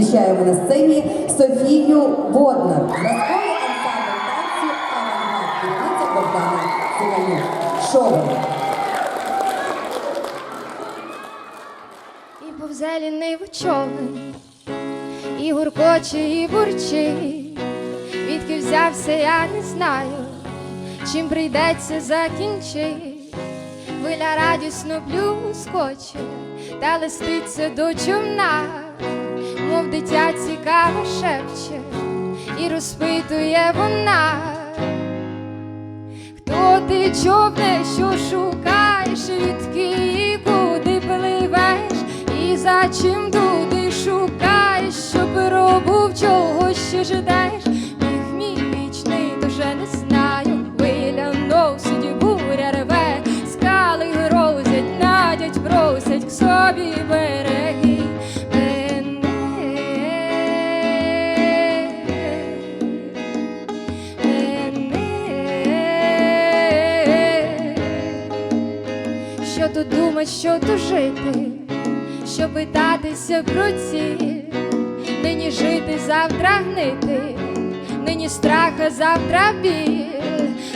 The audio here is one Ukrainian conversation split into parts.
Зустрічаємо на сцені Софію Воднар. Зразковий ансамбль танців «Авангард». Богдана Сиганюк. Шоу. І повзе лінивий човен, і гуркоче, і бурчить. Відки взявся, я не знаю, чим прийдеться закінчить. Хвиля радісно плюскоче, та листиться до човна, мов дитя цікаво шепче, і розпитує вона. Хто ти човне, що шукаєш, відки і куди пливеш, і за чим туди шукаєш, що пробув, чого ще ждеш, Біг мій дуже не знаю, хвиля носить, буря рве, скали грозять, надять, просять к собі Що тут думать, що тут жити, що питатися про ціль, нині жити, завтра гнити, нині страха, завтра біль.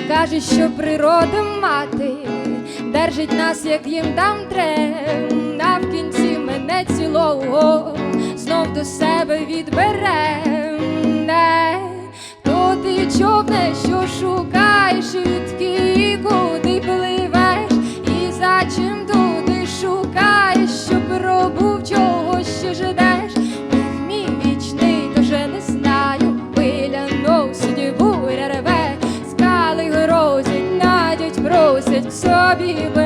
Каже, що природа мати держить нас, як їм там трем, а в кінці мене цілого собі.